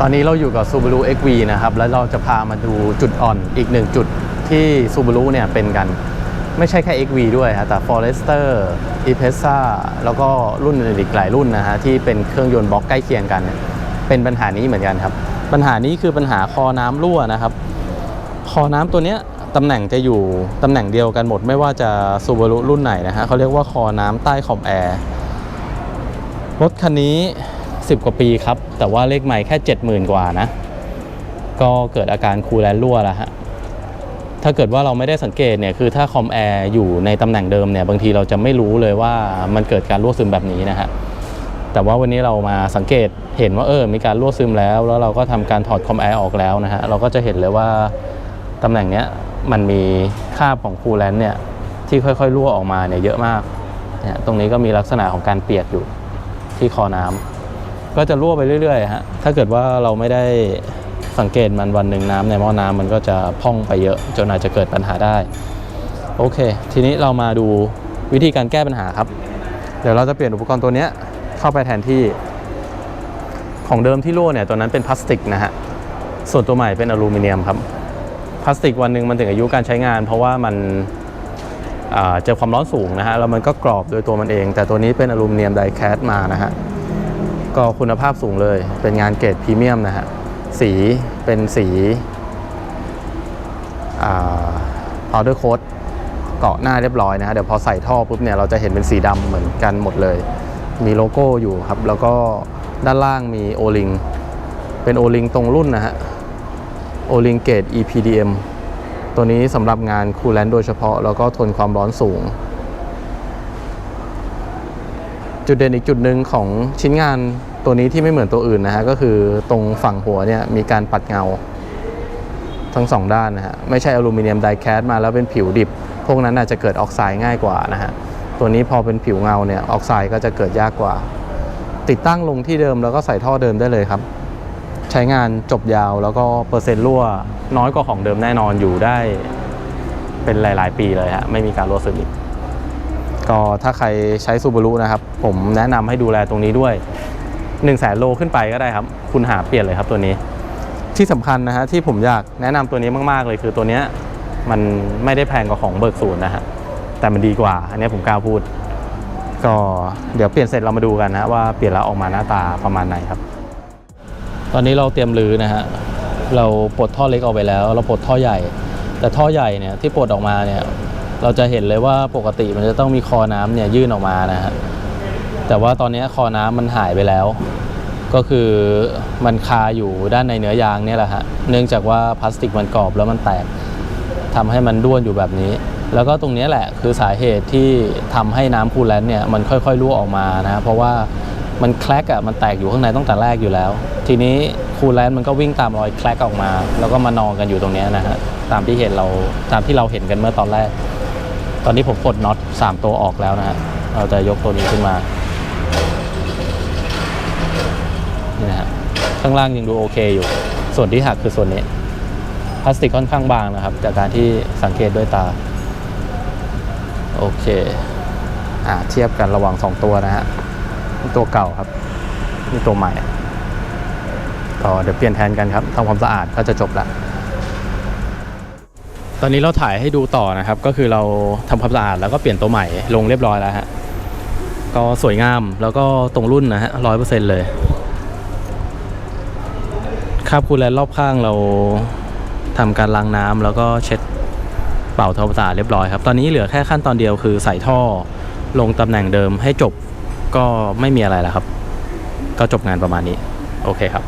ตอนนี้เราอยู่กับ Subaru XV นะครับ แล้วเราจะพามาดูจุดอ่อนอีกหนึ่งจุดที่ Subaru เนี่ยเป็นกัน ไม่ใช่แค่ XV ด้วยฮะแต่ Forester e p e s a แล้วก็รุ่นอื่นอีกหลายรุ่นนะฮะที่เป็นเครื่องยนต์บล็อกใกล้เคียงกันเนี่ยเป็นปัญหานี้เหมือนกันครับ ปัญหานี้คือปัญหาคอน้ำรั่วนะครับ คอน้ำตัวเนี้ยตำแหน่งจะอยู่ตำแหน่งเดียวกันหมด ไม่ว่าจะ Subaru รุ่นไหนนะฮะเขาเรียกว่าคอน้ำใต้ขอบแอร์รถคันนี้ 10 กว่าปีครับ แต่ว่าเลขใหม่แค่ 70,000 กว่านะ ก็เกิดอาการคูลแลนรั่วแล้วฮะถ้าเกิดว่าเราไม่ได้สังเกตเนี่ยคือถ้าคอมแอร์อยู่ในตำแหน่งเดิมเนี่ยบางทีเราจะไม่รู้เลยว่ามันเกิดการรั่วซึมแบบนี้นะฮะแต่ว่าวันนี้เรามาสังเกตเห็นว่าเออมีการรั่วซึมแล้ว แล้วเราก็ทำการถอดคอมแอร์ออกแล้วนะฮะเราก็จะเห็นเลยว่า ตำแหน่งเนี้ยมันมีคราของคูลแลนเนี่ยที่ค่อยๆรั่วออกมาเนี่ยเยอะมากเนี่ยตรงนี้ก็มีลักษณะของการเปียกอยู่ที่คอน้ำก็จะรั่วไปเรื่อยๆฮะถ้าเกิดว่าเราไม่ได้สังเกตมันวันหนึ่งน้ำในหม้อน้ำมันก็จะพองไปเยอะจนอาจจะเกิดปัญหาได้ โอเค ทีนี้เรามาดูวิธีการแก้ปัญหาครับ เดี๋ยวเราจะเปลี่ยนอุปกรณ์ตัวเนี้ยเข้าไปแทนที่ของเดิมที่รั่วเนี่ยตัวนั้นเป็นพลาสติกนะฮะส่วนตัวใหม่เป็นอลูมิเนียมครับ ลาสติกวันหนึ่งมันถึงอายุการใช้งาน เพราะว่ามันเจอความร้อนสูงนะฮะแล้วมันก็กรอบโดยตัวมันเอง แต่ตัวนี้เป็นอลูมิเนียมไดแคสมานะฮะก็คุณภาพสูงเลยเป็นงานเกรดพรีเมียมนะฮะสีเป็นสีอ่า powder coat เกาะหน้าเรียบร้อยนะฮะเดี๋ยวพอใส่ท่อปุ๊บเนี่ยเราจะเห็นเป็นสีดำเหมือนกันหมดเลย มีโลโก้อยู่ครับ แล้วก็ด้านล่างมีโอลิงเป็นโอลิงตรงรุ่นนะฮะ โอลิงเกต EPDM ตัวนี้สำหรับงานคูลแลนด์โดยเฉพาะ แล้วก็ทนความร้อนสูง จุดเด่นอีกจุดหนึ่งของชิ้นงานตัวนี้ที่ไม่เหมือนตัวอื่นนะฮะ ก็คือตรงฝั่งหัวเนี่ยมีการปัดเงา ทั้งสองด้านนะฮะ ไม่ใช่อลูมิเนียมไดแคสมาแล้วเป็นผิวดิบ พวกนั้นอาจจะเกิดออกไซด์ง่ายกว่านะฮะ ตัวนี้พอเป็นผิวเงาเนี่ยออกไซด์ก็จะเกิดยากกว่า ติดตั้งลงที่เดิมแล้วก็ใส่ท่อเดิมได้เลยครับ ใช้งานจบยาวแล้วก็เปอร์เซ็นต์รั่วน้อยกว่าของเดิมแน่นอนอยู่ได้เป็นหลาย ๆ ปีเลยฮะไม่มีการรั่วซึมอีกก็ถ้าใครใช้ซูบารุนะครับ ผมแนะนำให้ดูแลตรงนี้ด้วย1นึ่งแสนโลขึ้นไปก็ได้ครับ คุณหาเปลี่ยนเลยครับตัวนี้ ที่สำคัญนะฮะที่ผมอยากแนะนำตัวนี้มาก ๆ เลยคือตัวเนี้ยมันไม่ได้แพงกว่าของเบิกศูนย์นะฮะแต่มันดีกว่า อันนี้ผมกล้าพูด ก็เดี๋ยวเปลี่ยนเสร็จเรามาดูกันนะว่าเปลี่ยนแล้วออกมาหน้าตาประมาณไหนครับ ตอนนี้เราเตรียมรื้อนะฮะ เราปลดท่อเล็กออกไปแล้ว เราปลดท่อใหญ่ แต่ท่อใหญ่เนี่ยที่ปลดออกมาเนี่ย เราจะเห็นเลยว่าปกติมันจะต้องมีคอน้ำเนี่ยยื่นออกมานะฮะ แต่ว่าตอนนี้คอน้ำมันหายไปแล้ว ก็คือมันคาอยู่ด้านในเนื้อยางเนี่ยแหละฮะ เนื่องจากว่าพลาสติกมันกรอบแล้วมันแตกทำให้มันด้วนอยู่แบบนี้ แล้วก็ตรงนี้แหละคือสาเหตุที่ทำให้น้ำคูลแลนต์เนี่ยมันค่อยๆรั่วออกมานะฮะเพราะว่า มันแคลกอะมันแตกอยู่ข้างในตั้งแต่แรกอยู่แล้ว ทีนี้คูลแลนต์มันก็วิ่งตามรอยแคลกออกมา แล้วก็มานอนกันอยู่ตรงนี้นะฮะตามที่เห็นเราตามที่เราเห็นกันเมื่อตอนแรก ตอนนี้ผมปลดน็อต3 ตัวออกแล้วนะฮะเราจะยกตัวนี้ขึ้นมานี่นะฮะข้างล่างยังดูโอเคอยู่ ส่วนที่หักคือส่วนนี้พลาสติกค่อนข้างบางนะครับ จากการที่สังเกตด้วยตา โอเค อ่าเทียบกันระหว่าง 2 ตัวนะฮะ ตัวเก่าครับนี่ตัวใหม่ก็เดี๋ยวเปลี่ยนแทนกันครับทำความสะอาดก็จะจบละตอนนี้เราถ่ายให้ดูต่อนะครับ ก็คือเราทำความสะอาดแล้วก็เปลี่ยนตัวใหม่ลงเรียบร้อยแล้วฮะก็สวยงามแล้วก็ตรงรุ่นนะฮะร้อยเปอร์เซ็นต์เลยคราบคูลแลนรอบข้างเราทำการล้างน้ำแล้วก็เช็ดเป่าทำความสะอาดเรียบร้อยครับ ตอนนี้เหลือแค่ขั้นตอนเดียวคือใส่ท่อลงตำแหน่งเดิมให้จบ ก็ไม่มีอะไรแล้วครับ ก็จบงานประมาณนี้ โอเคครับ